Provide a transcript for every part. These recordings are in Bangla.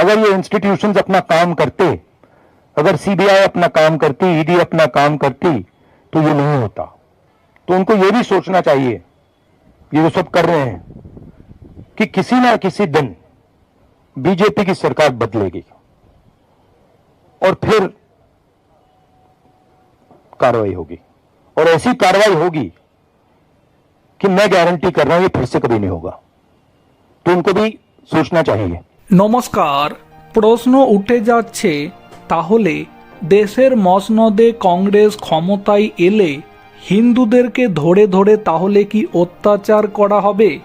अगर ये इंस्टीट्यूशंस अपना काम करते, अगर सीबीआई अपना काम करती ईडी अपना काम करती तो ये नहीं होता। तो उनको ये भी सोचना चाहिए, ये जो सब कर रहे हैं, कि किसी ना किसी दिन बीजेपी की सरकार बदलेगी और फिर कार्रवाई होगी। और ऐसी कार्रवाई होगी कि मैं गारंटी कर रहा हूँ, ये फिर से कभी नहीं होगा। तो उनको भी सोचना चाहिए। নমস্কার, প্রশ্ন উঠে যাচ্ছে, তাহলে দেশের মসনদে কংগ্রেস ক্ষমতায় এলে হিন্দুদেরকে ধরে ধরে তাহলে কি অত্যাচার করা হবে?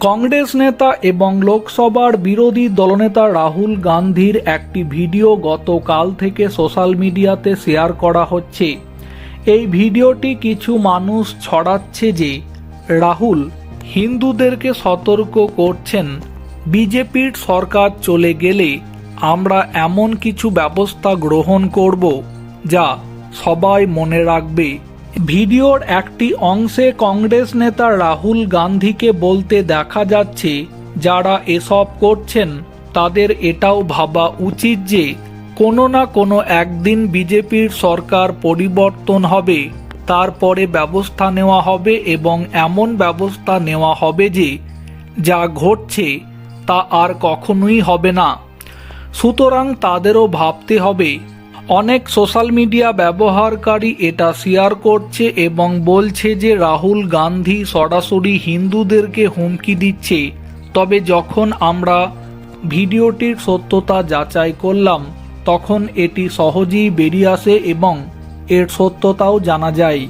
কংগ্রেস নেতা এবং লোকসভার বিরোধী দলনেতা রাহুল গান্ধীর একটি ভিডিও গতকাল থেকে সোশ্যাল মিডিয়াতে শেয়ার করা হচ্ছে। এই ভিডিওটি কিছু মানুষ ছড়াচ্ছে যে, রাহুল হিন্দুদেরকে সতর্ক করছেন বিজেপির সরকার চলে গেলে আমরা এমন কিছু ব্যবস্থা গ্রহণ করব যা সবাই মনে রাখবে। ভিডিওর একটি অংশে কংগ্রেস নেতা রাহুল গান্ধীকে বলতে দেখা যাচ্ছে, যারা এসব করছেন, তাদের এটাও ভাবা উচিত যে কোনো না কোনো একদিন বিজেপির সরকার পরিবর্তন হবে, তারপরে ব্যবস্থা নেওয়া হবে এবং এমন ব্যবস্থা নেওয়া হবে যে যা ঘটছে তা আর কখনোই হবে না। সুতরাং তাদেরও ভাবতে হবে, অনেক সোশ্যাল মিডিয়া ব্যবহারকারী এটা শেয়ার করছে এবং বলছে যে রাহুল গান্ধী সরাসরি হিন্দুদেরকে হুমকি দিচ্ছে। তবে যখন আমরা ভিডিওটির সত্যতা যাচাই করলাম, তখন এটি সহজেই বেরিয়ে আসে এবং এর সত্যতাও জানা যায়।